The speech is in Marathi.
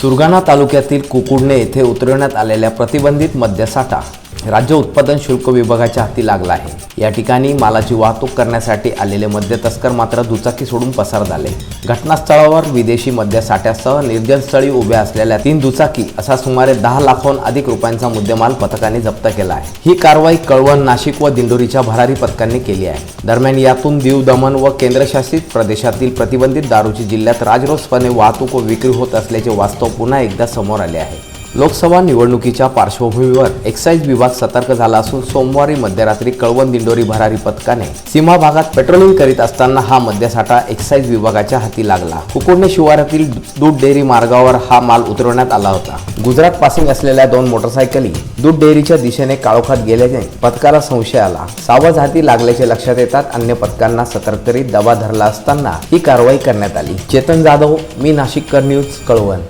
सुरगाणा तालुक्यातील कुकुडणे येथे उतरवण्यात आलेल्या प्रतिबंधित मद्यसाठा राज्य उत्पादन शुल्क विभागाच्या हाती लागला आहे. या ठिकाणी मालाची वाहतूक करण्यासाठी आलेले मद्य तस्कर मात्र दुचाकी सोडून पसार झाले. घटनास्थळावर विदेशी मद्यसाठ्यासह निर्जनस्थळी उभ्या असलेल्या तीन दुचाकी असा सुमारे दहा लाखाहून अधिक रुपयांचा मुद्देमाल पथकाने जप्त केला आहे. ही कारवाई कळवण नाशिक व दिंडोरीच्या भरारी पथकांनी केली आहे. दरम्यान यातून दीव दमन व केंद्रशासित प्रदेशातील प्रतिबंधित दारूची जिल्ह्यात राजरोसपणे वाहतूक व विक्री होत असल्याचे वास्तव पुन्हा एकदा समोर आले आहे. लोकसभा निवडणुकीच्या पार्श्वभूमीवर एक्साईज विभाग सतर्क झाला असून सोमवारी मध्यरात्री कळवण दिंडोरी भरारी पथकाने सीमा भागात पेट्रोलिंग करीत असताना हा मद्यसाठा एक्साईज विभागाच्या हाती लागला. कुकुडणे शिवारातील दूध डेअरी मार्गावर हा माल उतरवण्यात आला होता. गुजरात पासिंग असलेल्या दोन मोटरसायकली दूध डेअरीच्या दिशेने काळोखात गेल्याने पथकाला संशय आला. सावज हाती लागल्याचे लक्षात येतात अन्य पथकांना सतर्क करीत दबा धरला असताना ही कारवाई करण्यात आली. चेतन जाधव मी नाशिककर न्यूज कळवण.